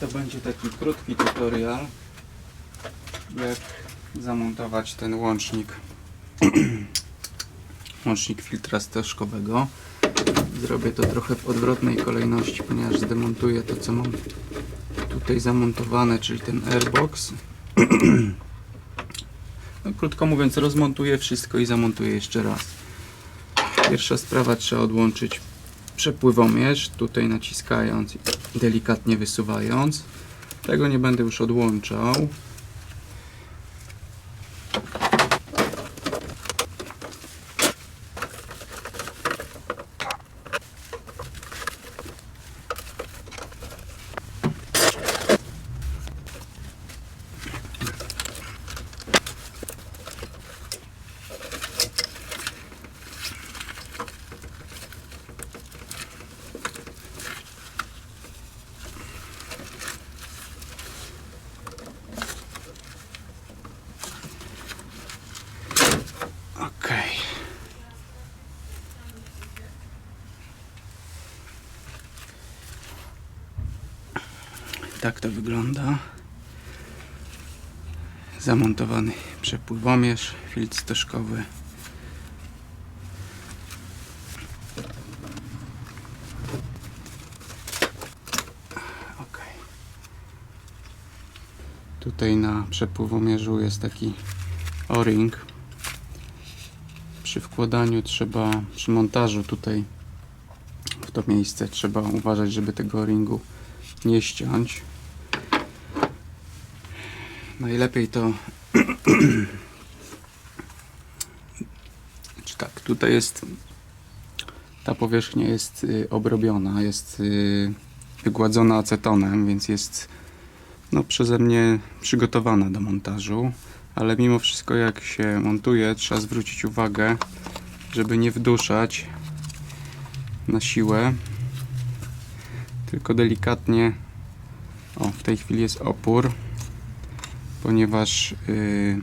To będzie taki krótki tutorial, jak zamontować ten łącznik, łącznik filtra steczkowego. Zrobię to trochę w odwrotnej kolejności, ponieważ zdemontuję to, co mam tutaj zamontowane, czyli ten airbox. No, krótko mówiąc, rozmontuję wszystko i zamontuję jeszcze raz. Pierwsza sprawa, trzeba odłączyć przepływomierz, tutaj naciskając i delikatnie wysuwając. Tego nie będę już odłączał. Tak to wygląda. Zamontowany przepływomierz, filtr stożkowy. Okej. Tutaj na przepływomierzu jest taki o-ring przy wkładaniu trzeba, przy montażu tutaj w to miejsce trzeba uważać, żeby tego ringu nie ściąć. Najlepiej to czy tak, tutaj jest ta powierzchnia jest y, obrobiona, jest y, wygładzona acetonem, więc jest no, przeze mnie przygotowana do montażu ale mimo wszystko jak się montuje trzeba zwrócić uwagę żeby nie wduszać na siłę. Tylko delikatnie o w tej chwili jest opór ponieważ yy,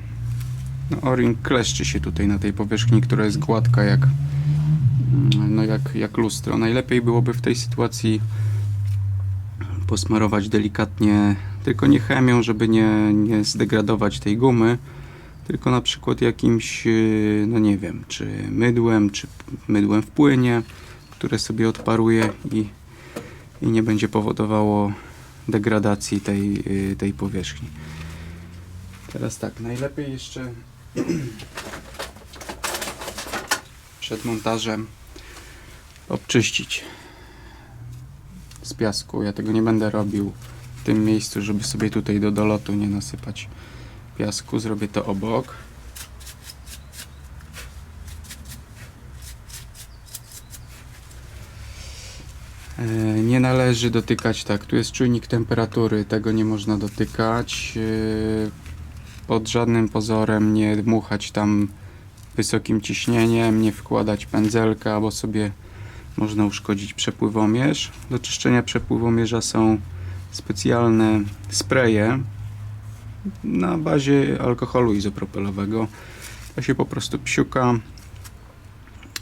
no, o-ring kleszczy się tutaj na tej powierzchni która jest gładka jak mm, no jak, jak lustro najlepiej byłoby w tej sytuacji posmarować delikatnie tylko nie chemią, żeby nie, nie zdegradować tej gumy, tylko na przykład jakimś, yy, no nie wiem, czy mydłem, czy mydłem w płynie, które sobie odparuje i, i nie będzie powodowało degradacji tej, yy, tej powierzchni. Teraz tak, najlepiej jeszcze przed montażem obczyścić z piasku. Ja tego nie będę robił w tym miejscu, żeby sobie tutaj do dolotu nie nasypać piasku. Zrobię to obok. E, Nie należy dotykać tak. Tu jest czujnik temperatury, tego nie można dotykać. Pod żadnym pozorem nie dmuchać tam wysokim ciśnieniem, nie wkładać pędzelka, bo sobie można uszkodzić przepływomierz. Do czyszczenia przepływomierza są specjalne spreje na bazie alkoholu izopropylowego. To się po prostu psiuka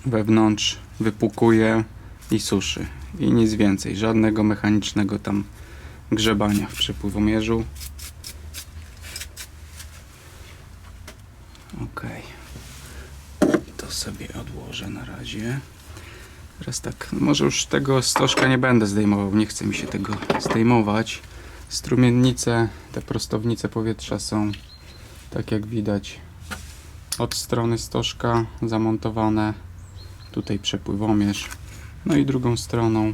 wewnątrz, wypłukuje i suszy. I nic więcej, żadnego mechanicznego tam grzebania w przepływomierzu. Ok. To sobie odłożę na razie. Teraz tak, może już tego stożka nie będę zdejmował, nie chce mi się tego zdejmować. Strumiennice, te prostownice powietrza są, tak jak widać, od strony stożka zamontowane. Tutaj przepływomierz. No i drugą stroną.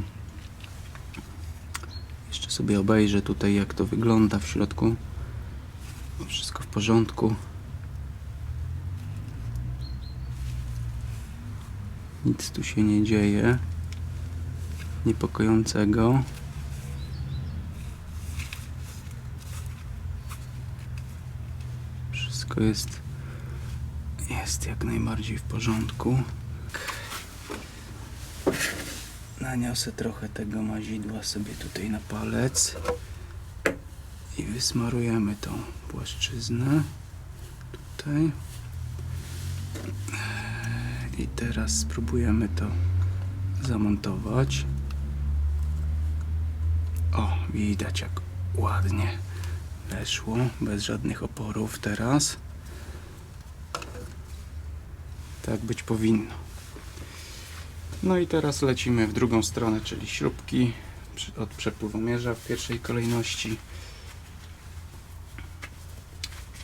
Jeszcze sobie obejrzę tutaj, jak to wygląda w środku. Wszystko w porządku. Nic tu się nie dzieje niepokojącego. Wszystko jest jest jak najbardziej w porządku. Naniosę trochę tego mazidła sobie tutaj na palec i wysmarujemy tą płaszczyznę tutaj. I teraz spróbujemy to zamontować. O, widać jak ładnie weszło, bez żadnych oporów teraz. Tak być powinno. No i teraz lecimy w drugą stronę, czyli śrubki od przepływomierza w pierwszej kolejności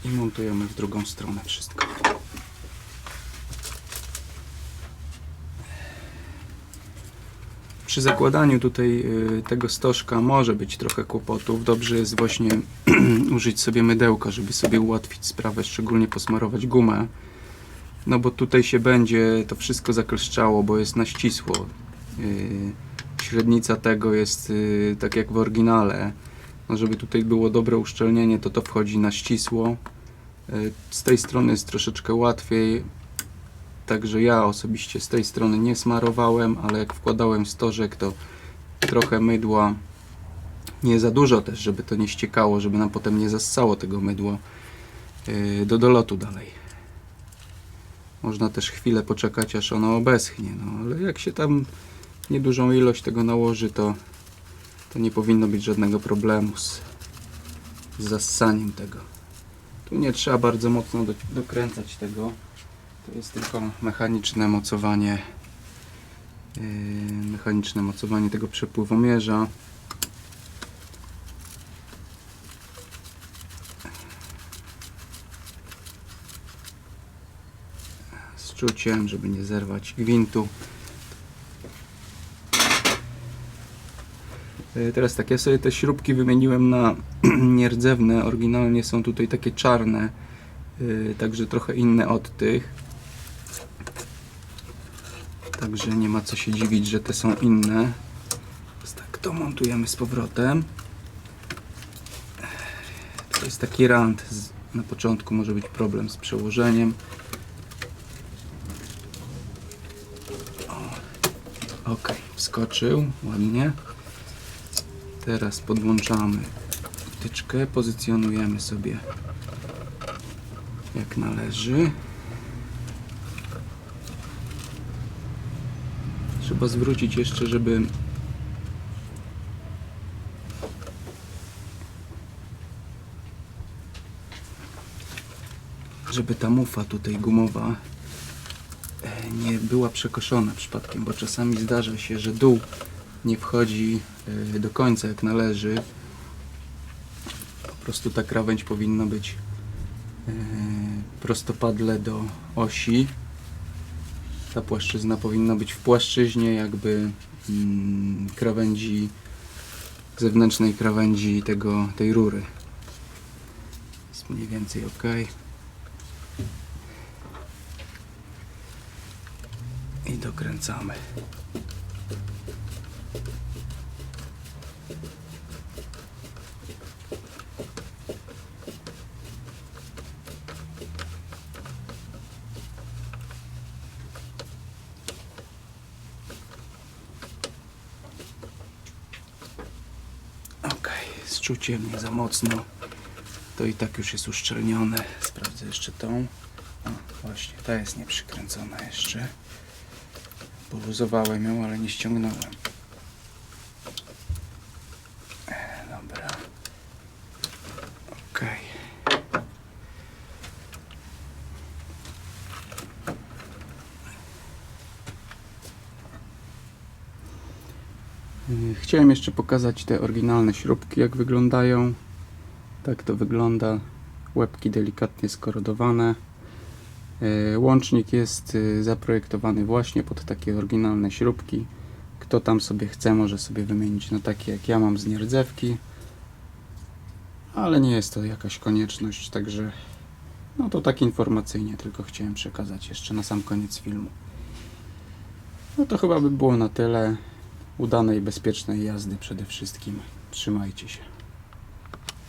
i montujemy w drugą stronę wszystko. Przy zakładaniu tutaj y, tego stożka może być trochę kłopotów. Dobrze jest właśnie użyć sobie mydełka, żeby sobie ułatwić sprawę, szczególnie posmarować gumę. No bo tutaj się będzie to wszystko zakleszczało, bo jest na ścisło. Yy, Średnica tego jest yy, tak jak w oryginale. No żeby tutaj było dobre uszczelnienie, to to wchodzi na ścisło. Z tej strony jest troszeczkę łatwiej. Także ja osobiście z tej strony nie smarowałem, ale jak wkładałem stożek, to trochę mydła. Nie za dużo też, żeby to nie ściekało, żeby nam potem nie zassało tego mydła yy, do dolotu dalej. Można też chwilę poczekać, aż ono obeschnie, no ale jak się tam niedużą ilość tego nałoży, to, to nie powinno być żadnego problemu z, z zassaniem tego. Tu nie trzeba bardzo mocno do, dokręcać tego. To jest tylko mechaniczne mocowanie yy, mechaniczne mocowanie tego przepływomierza. z czuciem, żeby nie zerwać gwintu. E, Teraz tak, ja sobie te śrubki wymieniłem na nierdzewne. Oryginalnie są tutaj takie czarne, e, także trochę inne od tych. Także nie ma co się dziwić, że te są inne. Tak, to montujemy z powrotem. To jest taki rand. Na początku może być problem z przełożeniem. Ok, wskoczył ładnie. Teraz podłączamy wtyczkę, pozycjonujemy sobie jak należy. Trzeba zwrócić jeszcze, żeby żeby ta mufa tutaj gumowa e, nie była przekoszona przypadkiem, bo czasami zdarza się, że dół nie wchodzi e, do końca jak należy. Po prostu ta krawędź powinna być e, prostopadle do osi. Ta płaszczyzna powinna być w płaszczyźnie jakby mm, krawędzi zewnętrznej krawędzi tego, tej rury. Jest mniej więcej ok. i dokręcamy. Ok, z czuciem nie za mocno. To i tak już jest uszczelnione. Sprawdzę jeszcze tą. O, właśnie, ta jest nieprzykręcona jeszcze. Poluzowałem ją, ale nie ściągnąłem. Chciałem jeszcze pokazać te oryginalne śrubki, jak wyglądają. Tak to wygląda. Łebki delikatnie skorodowane. E, Łącznik jest e, zaprojektowany właśnie pod takie oryginalne śrubki. Kto tam sobie chce, może sobie wymienić na takie jak ja mam z nierdzewki. Ale nie jest to jakaś konieczność, także no to tak informacyjnie tylko chciałem przekazać jeszcze na sam koniec filmu. No to chyba by było na tyle. Udanej, bezpiecznej jazdy przede wszystkim. Trzymajcie się.